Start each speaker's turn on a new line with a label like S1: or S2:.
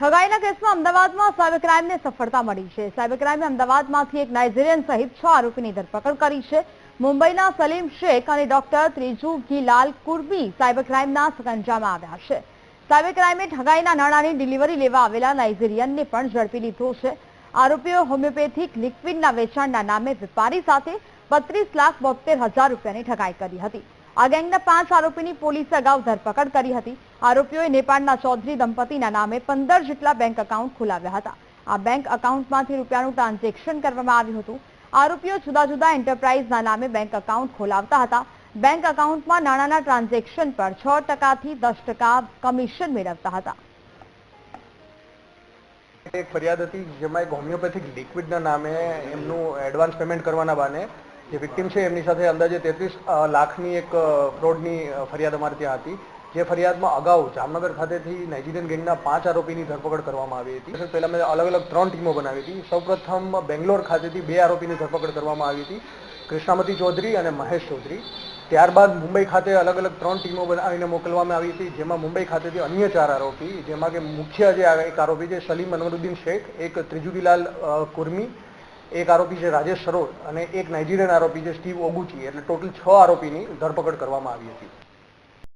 S1: ઠગાઈના કેસમાં અમદાવાદમાં સાયબર ક્રાઇમને સફળતા મળી છે. સાયબર ક્રાઇમે અમદાવાદમાંથી એક નાઇજેરિયન સહિત છ આરોપીની ધરપકડ કરી છે. મુંબઈના સલીમ શેખ અને ડોક્ટર ત્રિજુ ઘીલાલ કુર્બી સાયબર ક્રાઇમના સકંજામાં આવ્યા છે. સાયબર ક્રાઇમે ઠગાઈના નાણાંની ડિલિવરી લેવા આવેલા નાઇજેરિયનને પણ ઝડપી લીધો છે. આરોપીઓ હોમિયોપેથિક લિક્વિડના વેચાણના નામે વેપારી સાથે બત્રીસ લાખ બોતેર હજાર રૂપિયાની ઠગાઈ કરી હતી. આ ગેંગના પાંચ આરોપીની પોલીસે અગાઉ ધરપકડ કરી હતી. આરોપીઓએ નેપાળના ચૌધરી દંપતીના નામે પંદર જેટલા બેંક એકાઉન્ટ ખોલાવ્યા હતા. આ બેંક એકાઉન્ટમાંથી રૂપિયાનું ટ્રાન્ઝેક્શન કરવામાં આવ્યું હતું. આરોપીઓ જુદા જુદા એન્ટરપ્રાઇઝના નામે બેંક એકાઉન્ટ ખોલાવતા હતા. બેંક એકાઉન્ટમાં નાણાંના ટ્રાન્ઝેક્શન પર છ ટકાથી દસ ટકા કમિશન મેળવતા હતા.
S2: એક ફરિયાદ હતી, જેમાં એક હોમિયોપેથિક લિક્વિડના નામે એમનું એડવાન્સ પેમેન્ટ કરવાના બાને જે વિક્ટિમ છે, એમની સાથે અંદાજે તેત્રીસ લાખની એક ફ્રોડની ફરિયાદ અમારે ત્યાં હતી. જે ફરિયાદમાં અગાઉ જામનગર ખાતેથી નાઇજીરિયન ગેંગના પાંચ આરોપીની ધરપકડ કરવામાં આવી હતી. પહેલા મેં અલગ અલગ ત્રણ ટીમો બનાવી હતી. સૌપ્રથમ બેંગ્લોર ખાતેથી બે આરોપીની ધરપકડ કરવામાં આવી હતી. કૃષ્ણામતી ચૌધરી અને મહેશ ચૌધરી. ત્યારબાદ મુંબઈ ખાતે અલગ અલગ ત્રણ ટીમો બનાવીને મોકલવામાં આવી હતી. જેમાં મુંબઈ ખાતેથી અન્ય ચાર આરોપી, જેમાં કે મુખ્ય જે એક આરોપી છે, સલીમ અનવરુદ્દીન શેખ, એક ત્રિજુદીલાલ કુર્મી એક આરોપી છે રાજેશ સરોજ અને એક નાઇજીરિયન આરોપી છે સ્ટીવ ઓગુચી. એટલે ટોટલ છ આરોપીની ધરપકડ કરવામાં આવી હતી.